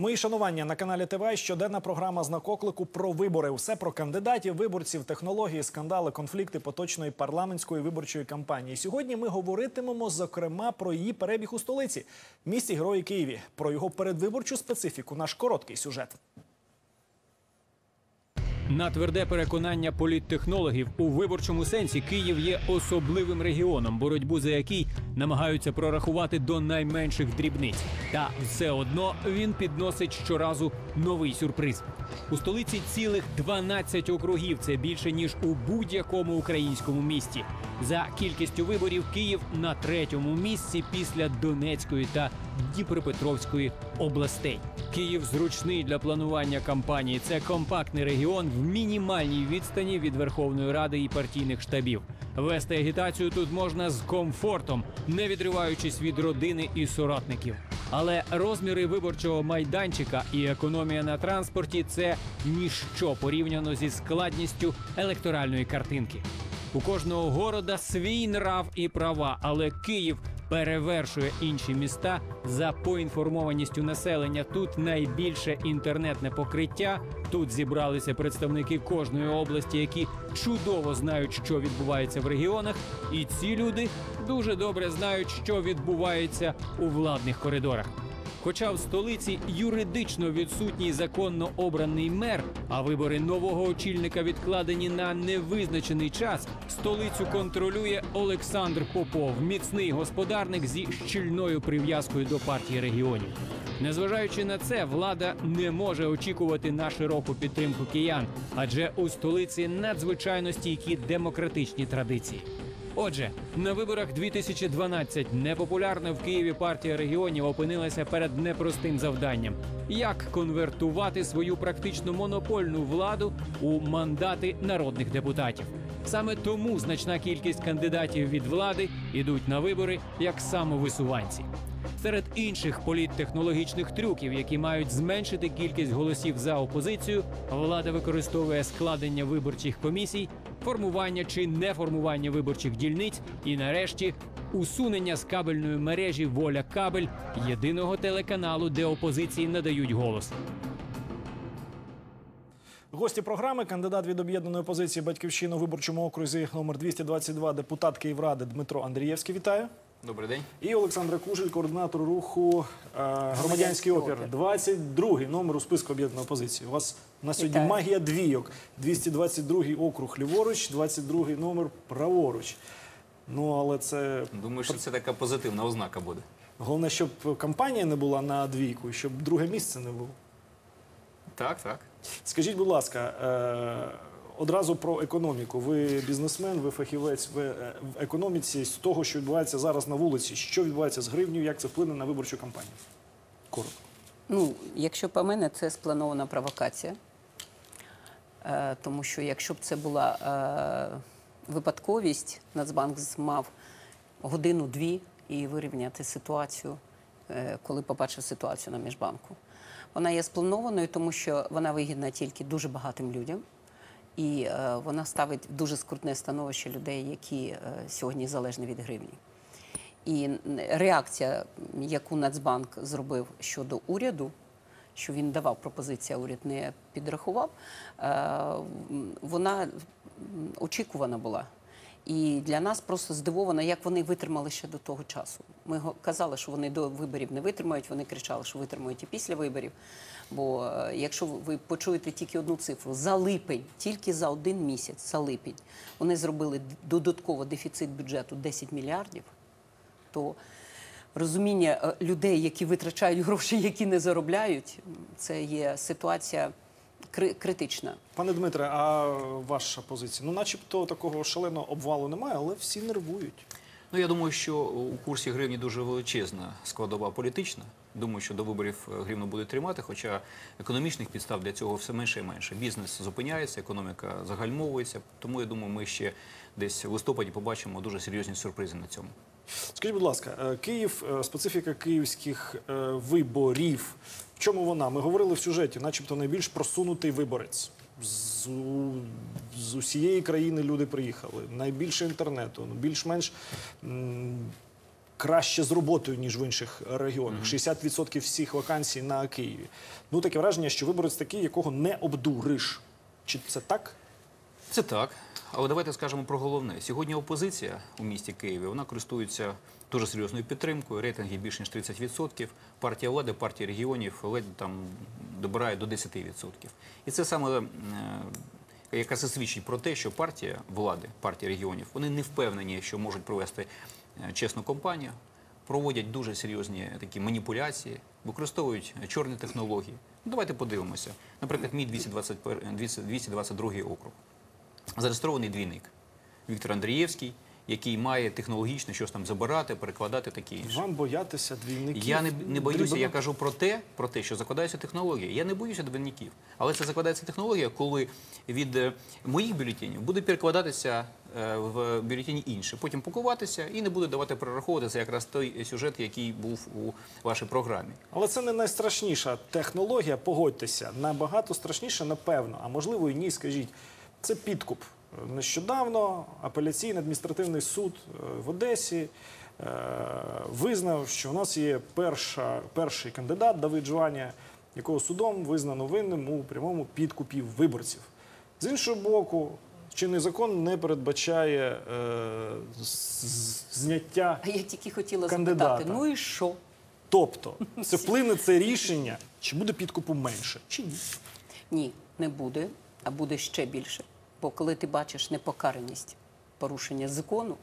Мої шанування на каналі ТВ щоденна програма знак про вибори. Все про кандидатів, виборців, технології, скандали, конфлікти поточної парламентської виборчої кампанії. Сьогодні ми говоритимемо зокрема про її перебіг у столиці, місті Герої Києві, про його передвиборчу специфіку. Наш короткий сюжет. На тверде переконання політтехнологів у виборчому сенсі Київ є особливим регіоном, боротьбу за який намагаються прорахувати до найменших дрібниць. Та все одно він підносить щоразу новий сюрприз. У столиці цілих 12 округів. Це більше ніж у будь-якому українському місті. За кількістю виборів Київ на третьому місці після Донецької та Дніпропетровської областей. Київ зручний для планування кампанії. Це компактний регіон в мінімальній відстані від Верховної Ради і партійних штабів. Вести агітацію тут можна з комфортом, не відриваючись від родини і соратників. Але розміри виборчого майданчика і економія на транспорті це ніщо порівняно зі складністю електоральної картинки. У кожного города свій нрав і права, але Київ перевершує інші міста за поінформованістю населення. Тут найбільше інтернетне покриття. Тут зібралися представники кожної області, які чудово знають, що відбувається в регіонах, і ці люди дуже добре знають, що відбувається у владних коридорах. Хоча в столиці юридично відсутній законно обраний мер, а вибори нового очільника відкладені на невизначений час, столицю контролює Олександр Попов, міцний господарник зі щільною прив'язкою до партії регіонів. Незважаючи на це, влада не може очікувати на широку підтримку киян, адже у столиці надзвичайно стійкі демократичні традиції. Отже, на виборах 2012 непопулярна в Києві партія регіонів опинилася перед непростим завданням: як конвертувати свою практично монопольну владу у мандати народних депутатів. Саме тому значна кількість кандидатів від влади ідуть на вибори як самовисуванці. Серед інших політтехнологічних трюків, які мають зменшити кількість голосів за опозицію, влада використовує складення виборчих комісій, формування чи неформування виборчих дільниць і, нарешті, усунення з кабельної мережі воля кабель єдиного телеканалу, де опозиції надають голос. Гості програми, кандидат від об'єднаної опозиції Батьківщина у виборчому окрузі номер 222, депутат Київради Дмитро Андрієвський. Вітаю. Добрий день. І Олександра Кужель, координатор руху е, громадянський опір. 22-й номер у списку об'єднаної опозиції. У вас на сьогодні Вітаю. магія двійок. 222-й округ ліворуч, 22-й номер праворуч. Ну, але це Думаю, що це така позитивна ознака буде. головне, щоб кампанія не була на двійку, і щоб друге місце не було. Так, так. Скажіть, будь ласка, е, одразу про економіку. Ви бізнесмен, ви фахівець ви, е, в економіці з того, що відбувається зараз на вулиці. Що відбувається з гривнею, як це вплине на виборчу кампанію? Коротко. Ну, якщо по мене, це спланована провокація. Е, тому що якщо б це була е, випадковість, Нацбанк мав годину-дві і вирівняти ситуацію, е, коли побачив ситуацію на міжбанку. Вона є спланованою, тому що вона вигідна тільки дуже багатим людям. І вона ставить дуже скрутне становище людей, які сьогодні залежні від гривні. І реакція, яку Нацбанк зробив щодо уряду, що він давав пропозиції, а уряд не підрахував, е, вона очікувана була. І для нас просто здивовано, як вони витримали ще до того часу. Ми казали, що вони до виборів не витримають. Вони кричали, що витримають і після виборів. Бо е, якщо ви почуєте тільки одну цифру за липень, тільки за один місяць, за липень, вони зробили додатково дефіцит бюджету 10 мільярдів то розуміння е, людей, які витрачають гроші, які не заробляють, це є ситуація кри- критична. Пане Дмитре, а ваша позиція? Ну, начебто такого шаленого обвалу немає, але всі нервують. Ну я думаю, що у курсі гривні дуже величезна складова політична. Думаю, що до виборів е, гривну буде тримати, хоча економічних підстав для цього все менше і менше. Бізнес зупиняється, економіка загальмовується. Тому я думаю, ми ще десь в листопаді побачимо дуже серйозні сюрпризи на цьому. Скажіть, будь ласка, е, Київ, е, специфіка київських е, виборів. В чому вона? Ми говорили в сюжеті, начебто найбільш просунутий виборець. З, з усієї країни люди приїхали. Найбільше інтернету, ну, більш-менш краще з роботою, ніж в інших регіонах. 60% всіх вакансій на Києві. Ну таке враження, що виборець такий, якого не обдуриш. Чи це так? Це так. Але давайте скажемо про головне. Сьогодні опозиція у місті Києві вона користується дуже серйозною підтримкою. Рейтинги більше ніж 30%. Партія влади, партія регіонів ледь там добирає до 10%. І це саме е, якраз і свідчить про те, що партія влади, партія регіонів, вони не впевнені, що можуть провести е, чесну кампанію, проводять дуже серйозні такі маніпуляції, використовують чорні технології. Давайте подивимося. Наприклад, мій 221 222 округ зареєстрований двійник Віктор Андрієвський, який має технологічно щось там забирати, перекладати таке інше. Вам боятися двійників? Я не, не боюся, я кажу про те, про те, що закладаються технології. Я не боюся двійників, але це закладається технологія, коли від е, моїх бюлетенів буде перекладатися е, в бюлетені інше, потім пакуватися і не буде давати перераховувати. Це якраз той сюжет, який був у вашій програмі. Але це не найстрашніша технологія, погодьтеся. Набагато страшніше, напевно, а можливо і ні, скажіть. Це підкуп. Нещодавно апеляційний адміністративний суд е, в Одесі е, визнав, що у нас є перша, перший кандидат Давид Жваня, якого судом визнано винним у прямому підкупі виборців. З іншого боку, чинний закон не передбачає е, зняття А я тільки хотіла Кандидата. запитати, ну і що? Тобто, це вплине це рішення, чи буде підкупу менше, чи ні. Ні, не буде, а буде ще більше. Бо коли ти бачиш непокараність порушення закону,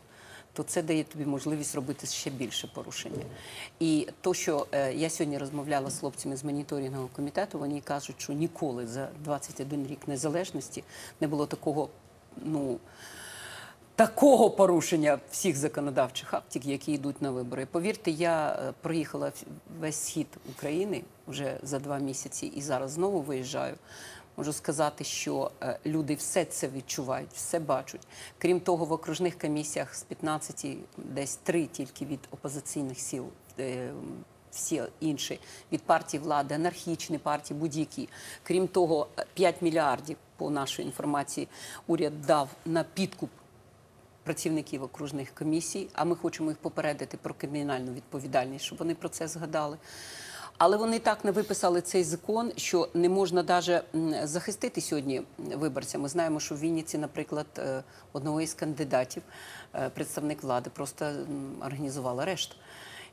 то це дає тобі можливість робити ще більше порушення. І то, що е, я сьогодні розмовляла з хлопцями з моніторингового комітету, вони кажуть, що ніколи за 21 рік незалежності не було такого, ну. Такого порушення всіх законодавчих актів, які йдуть на вибори. Повірте, я е, проїхала весь схід України вже за два місяці і зараз знову виїжджаю. Можу сказати, що е, люди все це відчувають, все бачать. Крім того, в окружних комісіях з 15 десь три тільки від опозиційних сил. е, Всі інші від партії влади, анархічні партії, будь-які. Крім того, е, 5 мільярдів, по нашій інформації, уряд дав на підкуп працівників окружних комісій, а ми хочемо їх попередити про кримінальну відповідальність, щоб вони про це згадали. Але вони так не виписали цей закон, що не можна навіть захистити сьогодні виборця. Ми знаємо, що в Вінниці, наприклад, е, одного із кандидатів, е, представник влади, просто організував арешт.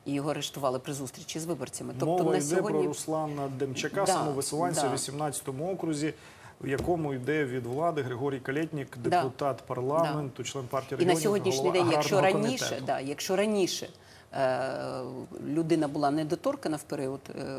І його арештували при зустрічі з виборцями. Тобто Мова на йде сьогодні про Руслана Демчака, Да, самовисуванця да. в 18-му окрузі, в якому йде від влади Григорій Калєтнік, Да. депутат парламенту, член партії І регіонів, на сьогоднішній голова день, якщо раніше, да, якщо раніше людина була недоторкана в період, е,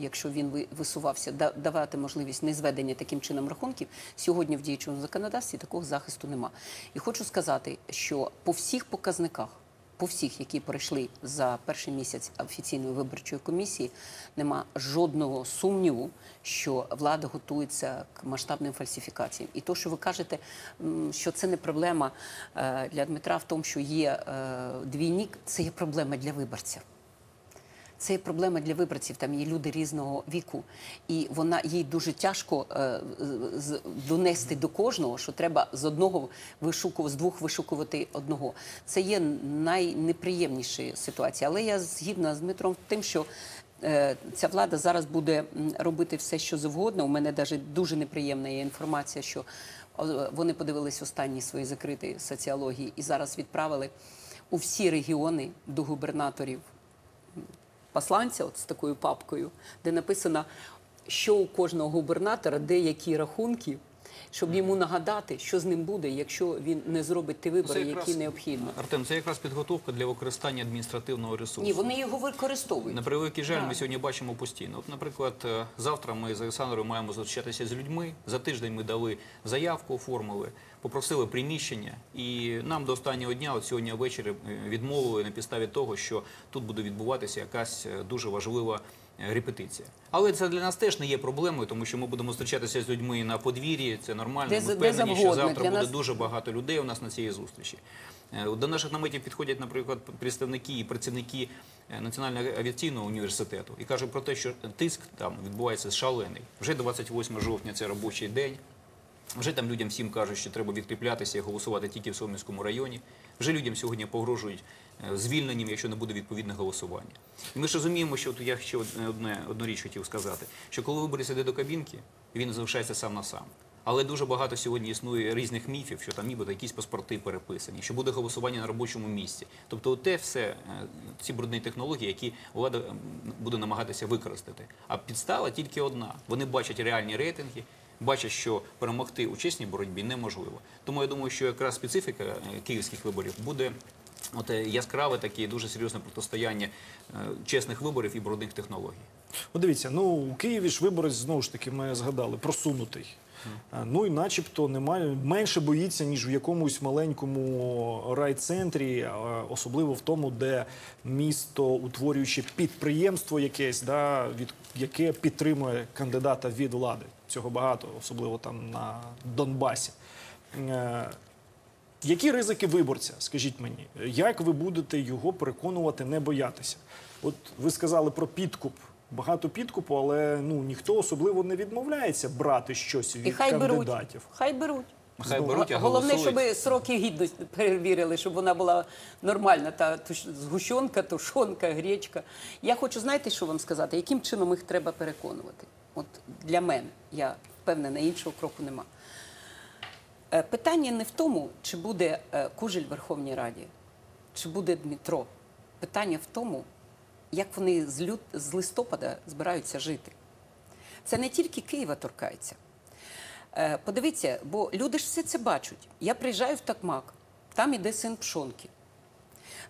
якщо він ви- висувався, да- давати можливість незведення таким чином рахунків, сьогодні в діючому законодавстві такого захисту нема. І хочу сказати, що по всіх показниках. По всіх, які пройшли за перший місяць офіційної виборчої комісії, нема жодного сумніву, що влада готується к масштабним фальсифікаціям. І то, що ви кажете, що це не проблема е, для Дмитра в тому, що є е, двійник, це є проблема для виборців. Це проблема для виборців. Там є люди різного віку, і вона їй дуже тяжко е, донести до кожного, що треба з одного вишукувати, з двох вишукувати одного. Це є найнеприємніша ситуація. Але я згідна з Дмитром тим, що е, ця влада зараз буде робити все, що завгодно. У мене навіть дуже неприємна є інформація, що вони подивились останні свої закриті соціології і зараз відправили у всі регіони до губернаторів посланця от з такою папкою, де написано, що у кожного губернатора, де які рахунки, щоб йому нагадати, що з ним буде, якщо він не зробить ті вибори, Це якраз- які необхідно. Артем, це якраз підготовка для використання адміністративного ресурсу. Ні, вони його використовують. На превеликий жаль, ми сьогодні бачимо постійно. От, наприклад, е, завтра ми з Олександрою маємо зустрічатися з людьми. За тиждень ми дали заявку, оформили, попросили приміщення, і нам до останнього дня, от сьогодні ввечері, е, відмовили на підставі того, що тут буде відбуватися якась е, дуже важлива. Репетиція, але це для нас теж не є проблемою, тому що ми будемо зустрічатися з людьми на подвір'ї. Це нормально. Де ми де впевнені, що завтра буде нас- дуже багато людей у нас на цій зустрічі. Е, До наших наметів підходять, наприклад, представники і працівники е, Національного авіаційного університету і кажуть про те, що тиск там відбувається шалений. Вже 28 жовтня це робочий день. Вже там людям всім кажуть, що треба відкріплятися і голосувати тільки в Солом'янському районі. Вже людям сьогодні погрожують звільненням, якщо не буде відповідне голосування. І ми ж розуміємо, що от я ще одне, одне одну річ хотів сказати: що коли виборець іде до кабінки, він залишається сам на сам. Але дуже багато сьогодні існує різних міфів, що там нібито якісь паспорти переписані, що буде голосування на робочому місці. Тобто, те все е, ці брудні технології, які влада буде намагатися використати. А підстава тільки одна: вони бачать реальні рейтинги. Бачать, що перемогти у чесній боротьбі неможливо. Тому я думаю, що якраз специфіка е, київських виборів буде от е, яскраве таке дуже серйозне протистояння е, чесних виборів і брудних технологій. Ну, дивіться, ну у Києві ж виборець знову ж таки ми згадали просунутий. А, Ну і начебто немає менше боїться, ніж в якомусь маленькому райцентрі, особливо в тому, де місто, утворюючи підприємство якесь, да, від яке підтримує кандидата від влади. Цього багато, особливо там на Донбасі. Які ризики виборця, скажіть мені, як ви будете його переконувати не боятися? От ви сказали про підкуп. Багато підкупу, але ну ніхто особливо не відмовляється брати щось від І хай беруть. кандидатів. Хай беруть. Хай беруть, а Головне, щоб сроки гідності перевірили, щоб вона була нормальна. Та туш- згущенка, тушонка, гречка. Я хочу, знаєте, що вам сказати? Яким чином їх треба переконувати? От для мене, я впевнена, іншого кроку нема. Е, Питання не в тому, чи буде е, Кужель в Верховній Раді, чи буде Дмитро. Питання в тому, як вони з, лют... з листопада збираються жити. Це не тільки Києва торкається. Е, Подивіться, бо люди ж все це бачать. Я приїжджаю в Такмак, там іде син Пшонки.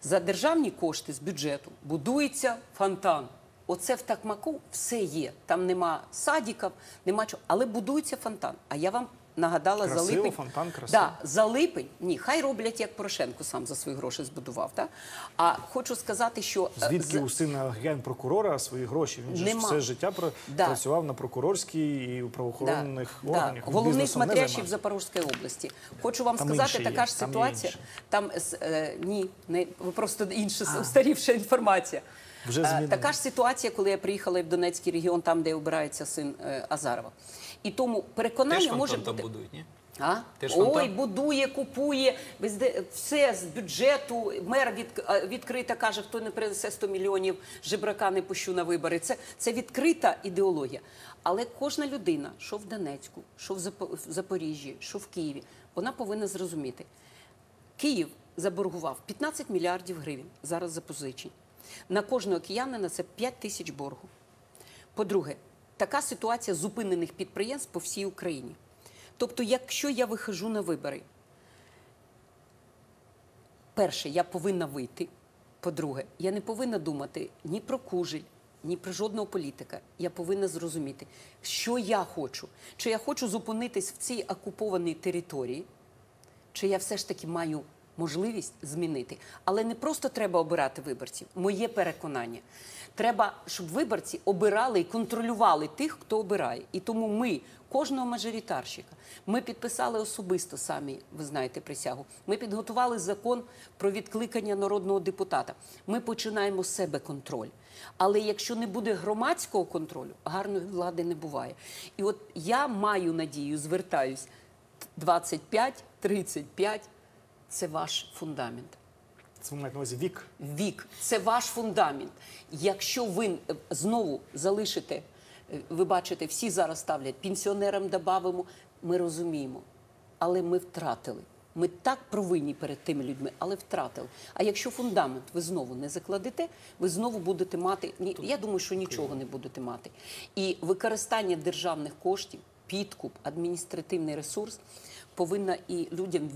За державні кошти з бюджету будується фонтан. Оце в Такмаку все є. Там нема садиків, нема чого, але будується фонтан. А я вам нагадала Красиво, за липень. фонтан красиво. Да, за липень. Ні, хай роблять, як Порошенко сам за свої гроші збудував. Так? А хочу сказати, що е, Звідки з- у сина генпрокурора свої гроші? Він же все життя Да. працював на прокурорській і у правоохоронних органах. Він Головний смотрящий в. Запорізькій області. Хочу вам Там сказати, така є, ж там ситуація. Там с- е, ні, не просто інша устарівша інформація. Вже Е, змінили. така ж ситуація, коли я приїхала в Донецький регіон, там де обирається син е, Азарова. І тому переконання Теж може фонтан там будують, ні? А? Теж Ой, фонтан? будує, купує, все з бюджету. Мер від, а, каже, хто не принесе 100 мільйонів, жебрака не пущу на вибори. Це, це відкрита ідеологія. Але кожна людина, що в Донецьку, що в в Запоріжжі, що в Києві, вона повинна зрозуміти. Київ заборгував 15 мільярдів гривень зараз запозичень. На кожного киянина це 5 тисяч боргу. По-друге, така ситуація зупинених підприємств по всій Україні. Тобто, якщо я вихожу на вибори, перше, я повинна вийти. По-друге, я не повинна думати ні про кужель, ні про жодного політика. Я повинна зрозуміти, що я хочу. Чи я хочу зупинитись в цій окупованій території, чи я все ж таки маю можливість змінити. Але не просто треба обирати виборців. Моє переконання. Треба, щоб виборці обирали і контролювали тих, хто обирає. І тому ми, кожного мажоритарщика, ми підписали особисто самі, ви знаєте, присягу. Ми підготували закон про відкликання народного депутата. Ми починаємо з себе контроль. Але якщо не буде громадського контролю, гарної влади не буває. І от я маю надію, звертаюсь, 25-35 – це ваш фундамент. Це ви маєте на увазі вік. Вік це ваш фундамент. Якщо ви е, знову залишите, е, ви бачите, всі зараз ставлять пенсіонерам додамо, ми розуміємо, але ми втратили. Ми так провинні перед тими людьми, але втратили. А якщо фундамент ви знову не закладете, ви знову будете мати. Ні, я думаю, що нічого не будете мати. І використання державних коштів, підкуп, адміністративний ресурс повинна і людям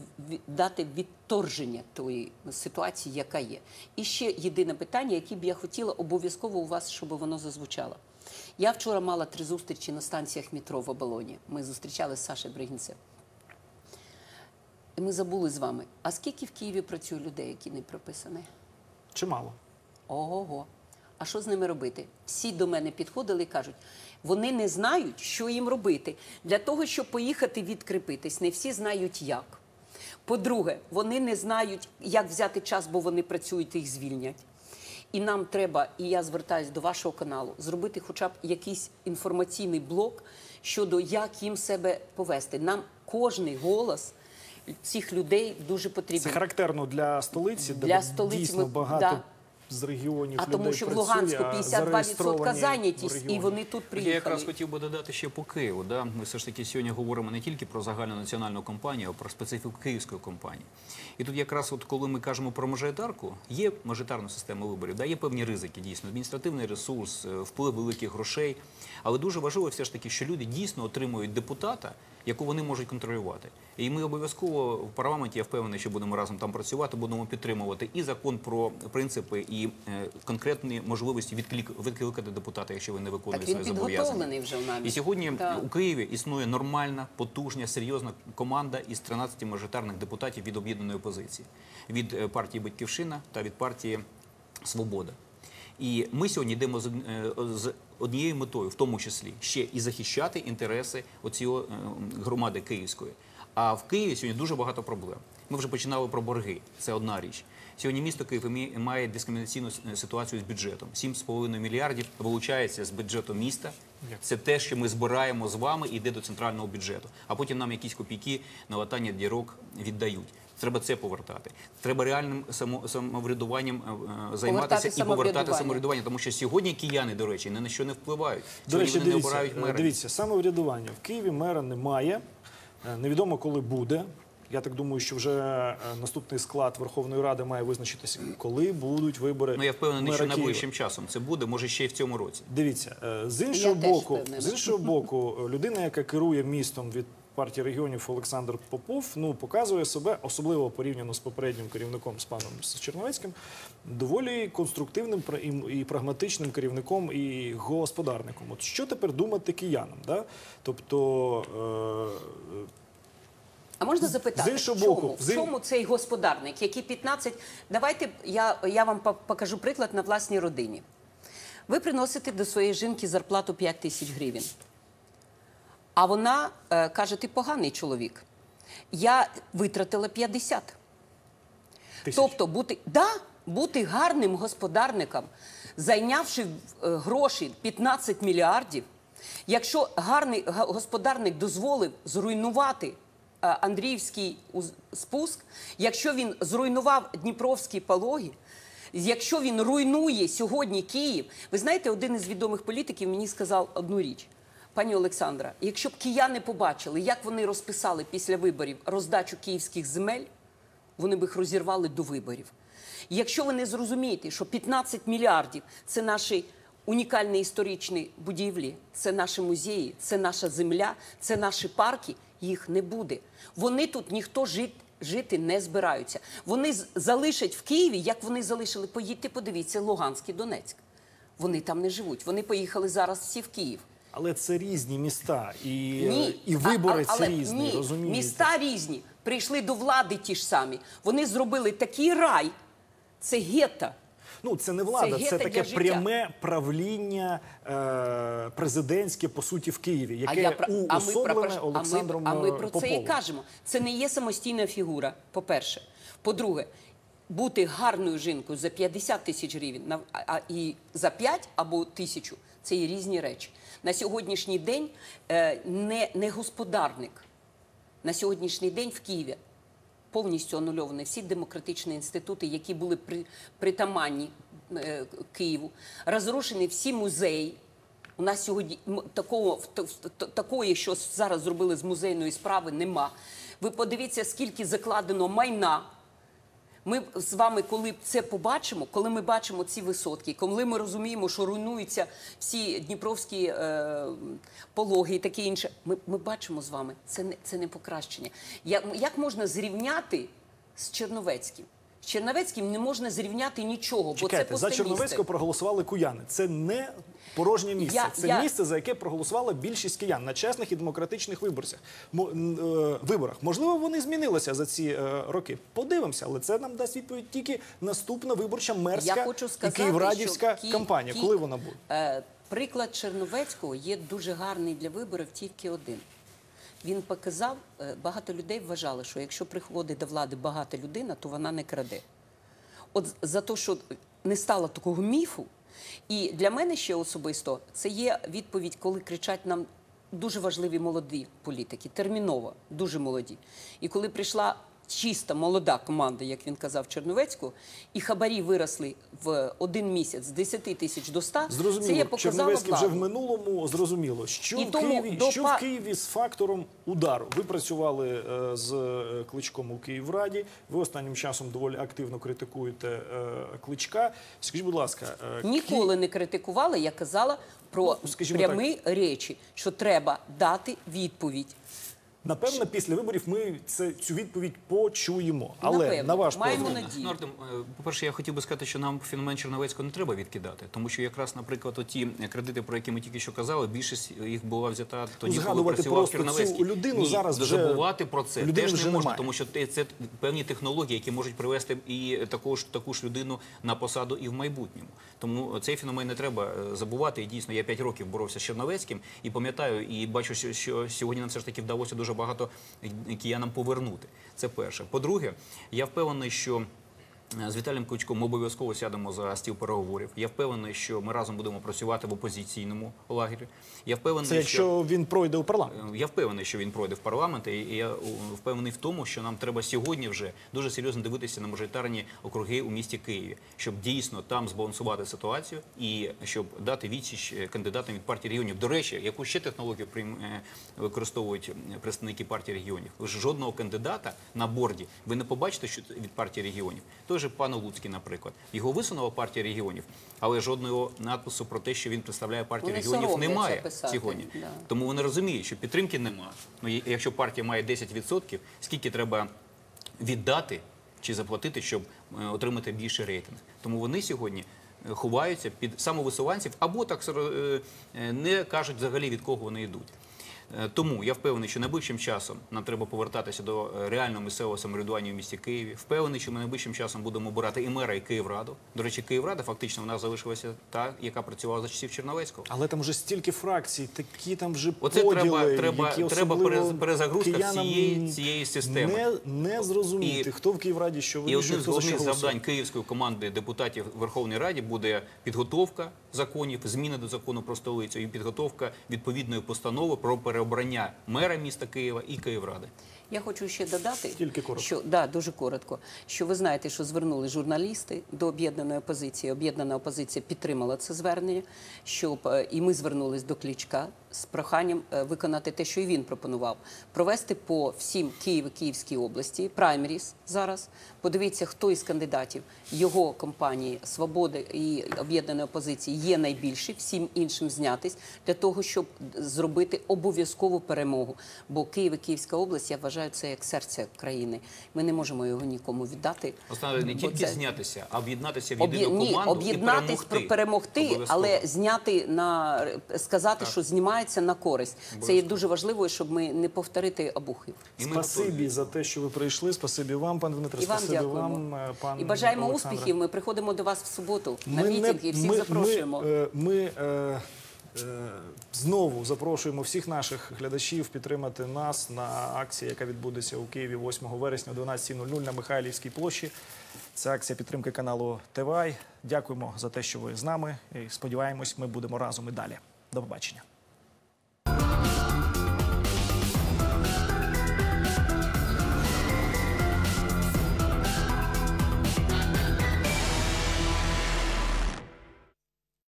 дати відторження тої ситуації, яка є. І ще єдине питання, яке б я хотіла обов'язково у вас, щоб воно зазвучало. Я вчора мала три зустрічі на станціях метро в Оболоні. Ми зустрічали з Сашею Бригінцем. І ми забули з вами, а скільки в Києві працює людей, які не прописані? Чимало. Ого-го. А що з ними робити? Всі до мене підходили і кажуть, вони не знають, що їм робити. Для того, щоб поїхати відкріпитись, не всі знають як. По-друге, вони не знають, як взяти час, бо вони працюють і їх звільнять. І нам треба, і я звертаюся до вашого каналу, зробити хоча б якийсь інформаційний блок щодо як їм себе повести. Нам кожний голос цих людей дуже потрібен. Це характерно для столиці, де столиці дійсно ми- багато да. З регіонів А людей тому, що в Луганську а 52% зайнятість, і вони тут Я якраз хотів би додати ще по Києву. Да? Ми все ж таки сьогодні говоримо не тільки про загальну національну компанію, а про специфіку київської компанії. І тут якраз, от коли ми кажемо про мажоритарку, є мажоритарна система виборів, да? є певні ризики, дійсно, адміністративний ресурс, е, вплив великих грошей. Але дуже важливо все ж таки, що люди дійсно отримують депутата, яку вони можуть контролювати. І ми обов'язково в парламенті, я впевнений, що будемо разом там працювати, будемо підтримувати і закон про принципи, і е, конкретні можливості відклик- відкликати депутата, якщо ви не він свої зобов'язання. підготовлений вже навіть. І сьогодні Так. у Києві існує нормальна, потужна, серйозна команда із 13 мажоритарних депутатів від об'єднаної опозиції, від е, партії Батьківщина та від партії Свобода. І ми сьогодні йдемо з, е, з однією метою, в тому числі ще і захищати інтереси оцієї е, громади київської. А в Києві сьогодні дуже багато проблем. Ми вже починали про борги. Це одна річ. Сьогодні місто Київ має дискримінаційну ситуацію з бюджетом. 7,5 мільярдів вилучається з бюджету міста. Це те, що ми збираємо з вами і йде до центрального бюджету. А потім нам якісь копійки на латання дірок віддають. Треба це повертати. Треба реальним самоврядуванням е, е, займатися і повертати самоврядування. Тому що сьогодні кияни, до речі, ні на що не впливають. До речі, вони не дивіться, обирають е, мера. дивіться, самоврядування в Києві мера немає. Невідомо, коли буде. Я так думаю, що вже наступний склад Верховної Ради має визначитися, коли будуть вибори. Ну я впевнений, що найближчим часом це буде, може ще й в цьому році. Дивіться, з іншого Я боку, з іншого боку, людина, яка керує містом від партії регіонів Олександр Попов, ну показує себе, особливо порівняно з попереднім керівником з паном Черновецьким, доволі конструктивним і- прагматичним керівником і господарником. От що тепер думати киянам? Да? Тобто. е, А можна запитати, з чому, боку, в чому цей господарник, який 15... Давайте я, я вам по- покажу приклад на власній родині. Ви приносите до своєї жінки зарплату 5 тисяч гривень. А вона е, каже, ти поганий чоловік. Я витратила 50. тисяч. Тобто бути, да, бути гарним господарником, зайнявши е, гроші 15 мільярдів, якщо гарний господарник дозволив зруйнувати е, Андріївський спуск, якщо він зруйнував Дніпровські пологи, якщо він руйнує сьогодні Київ, ви знаєте, один із відомих політиків мені сказав одну річ. Пані Олександра, якщо б кияни побачили, як вони розписали після виборів роздачу київських земель, вони б їх розірвали до виборів. Якщо ви не зрозумієте, що 15 мільярдів це наші унікальні історичні будівлі, це наші музеї, це наша земля, це наші парки, їх не буде. Вони тут ніхто жити. Жити не збираються. Вони залишать в Києві, як вони залишили. Поїдьте, подивіться, Луганськ і Донецьк. Вони там не живуть. Вони поїхали зараз всі в Київ. Але це різні міста, і, Ні. і вибори а- це різні, ні. розумієте? Міста різні. Прийшли до влади ті ж самі. Вони зробили такий рай. Це гетто. Ну, це не влада, Це це, таке пряме правління е, президентське, по суті, в Києві, яке я про- а ми уособлене а ми- Олександром А ми, е, про це Поповим. і кажемо. Це не є самостійна фігура, по-перше. По-друге, бути гарною жінкою за 50 тисяч гривень а, а, і за 5 або тисячу це є різні речі. На сьогоднішній день е, не, не господарник. На сьогоднішній день в Києві повністю анульовані всі демократичні інститути, які були при, притаманні е, Києву, розрушені всі музеї. У нас сьогодні такого такої, що зараз зробили з музейної справи, нема. Ви подивіться, скільки закладено майна. Ми з вами, коли це побачимо, коли ми бачимо ці висотки, коли ми розуміємо, що руйнуються всі дніпровські е, пологи і таке інше, ми, ми бачимо з вами, це не, це не покращення. Як, як можна зрівняти з Черновецьким? З Черновецьким не можна зрівняти нічого, бо Чекайте, це за Черновецького проголосували куяни. Це не порожнє місце. Я- це я- місце, за яке проголосувала більшість киян на чесних і демократичних виборцях. Мо- е, виборах. Можливо, вони змінилися за ці е, роки. Подивимося, але це нам дасть відповідь тільки наступна виборча мерська Я хочу і сказати, київрадівська що Ки- кампанія. Ки- Коли вона буде? Е, приклад Черновецького є дуже гарний для виборів тільки один. Він показав, е, багато людей вважали, що якщо приходить до влади багата людина, то вона не краде. От за те, що не стало такого міфу. І для мене ще особисто це є відповідь, коли кричать нам дуже важливі молоді політики, терміново, дуже молоді. І коли прийшла чиста молода команда, як він казав, Черновецьку, і хабарі виросли в один місяць з 10 тисяч до 100, це є Зрозуміло, показало Черновецький вже в минулому зрозуміло. Що, І в, тому Києві, до що па- в Києві з фактором удару? Ви працювали е, з е, Кличком у Київраді. Ви останнім часом доволі активно критикуєте е, Кличка. Скажіть, будь ласка, е, Ніколи не критикувала, я казала про Ну, прямі речі, що треба дати відповідь. Напевно, після виборів ми це, цю відповідь почуємо. Але Напевно. на ваш Маємо погляд, надію. Нортем, е, по-перше, я хотів би сказати, що нам феномен Черновецького не треба відкидати, тому що якраз, наприклад, оті кредити, про які ми тільки що казали, більшість їх була взята тоді, коли працював Черновецький. людину Ні, зараз вже- забувати про це людини теж не можна, немає. тому що це певні технології, які можуть привести і таку ж таку ж людину на посаду і в майбутньому. Тому цей феномен не треба е, забувати. І дійсно, я 5 років боровся з Черновецьким і пам'ятаю, і бачу, що, що сьогодні нам все ж таки вдалося дуже багато киянам повернути. Це перше. По-друге, я впевнений, що. Е, З Віталієм Кличком ми обов'язково сядемо за стіл переговорів. Я впевнений, що ми разом будемо працювати в опозиційному лагері. Я впевнений, це що він пройде у парламент. Е, я впевнений, що він пройде в парламент, і я впевнений в тому, що нам треба сьогодні вже дуже серйозно дивитися на мажоритарні округи у місті Києві, щоб дійсно там збалансувати ситуацію і щоб дати відсіч е, кандидатам від партії регіонів. До речі, яку ще технологію прийм- е, використовують е, представники партії регіонів? Жодного кандидата на борді ви не побачите, що від партії регіонів. Той же пан Луцький, наприклад, його висунула партія регіонів, але жодного надпису про те, що він представляє партію Вони регіонів, немає писати, сьогодні. да. Тому вони розуміють, що підтримки нема. Ну якщо партія має 10%, скільки треба віддати чи заплатити, щоб е, отримати більший рейтинг? Тому вони сьогодні е, ховаються під самовисуванців або так е, не кажуть взагалі від кого вони йдуть. Е, Тому я впевнений, що найближчим часом нам треба повертатися до е, реального місцевого самоврядування в місті Києві. Впевнений, що ми найближчим часом будемо обирати і мера, і Київраду. До речі, Київрада фактично вона залишилася та, яка працювала за часів Черновецького. Але там вже стільки фракцій, такі там вже Оце поділи, треба, треба, які треба особливо перез- перезагрузка всієї цієї системи. Не, не зрозуміти, І- хто в Київраді що І одним з головних завдань київської команди депутатів Верховної Раді буде підготовка законів, зміни до закону про столицю і підготовка відповідної постанови про переобрання мера міста Києва і Київради. Я хочу ще додати, Тільки коротко. що да, дуже коротко. Що ви знаєте, що звернули журналісти до об'єднаної опозиції. Об'єднана опозиція підтримала це звернення. Щоб е, і ми звернулись до Клічка з проханням е, виконати те, що і він пропонував, провести по всім Києві Київській області праймеріс зараз. Подивіться, хто із кандидатів його компанії Свободи і об'єднаної опозиції є найбільший, всім іншим знятись для того, щоб зробити обов'язкову перемогу. Бо Київ і Київська область, я вважаю, це як серце країни. Ми не можемо його нікому віддати. Основне не тільки це- знятися, а об'єднатися в єдину Ні, команду об'єднатись перемогти. перемогти, але зняти на сказати, що знімається на користь. Це є дуже важливо, щоб ми не повторити обухів. І Спасибі готові. за те, що ви прийшли. Спасибі вам, пан Дмитро. І вам Спасибі дякуємо. вам, е, пан І бажаємо Олександре. успіхів. Ми приходимо до вас в суботу на Ми не- мітинг і всіх ми- запрошуємо. Ми, е, ми е, е, знову запрошуємо всіх наших глядачів підтримати нас на акції, яка відбудеться у Києві 8 вересня о 12.00 на Михайлівській площі. Це акція підтримки каналу ТВАЙ. Дякуємо за те, що ви з нами. І сподіваємось, ми будемо разом і далі. До побачення.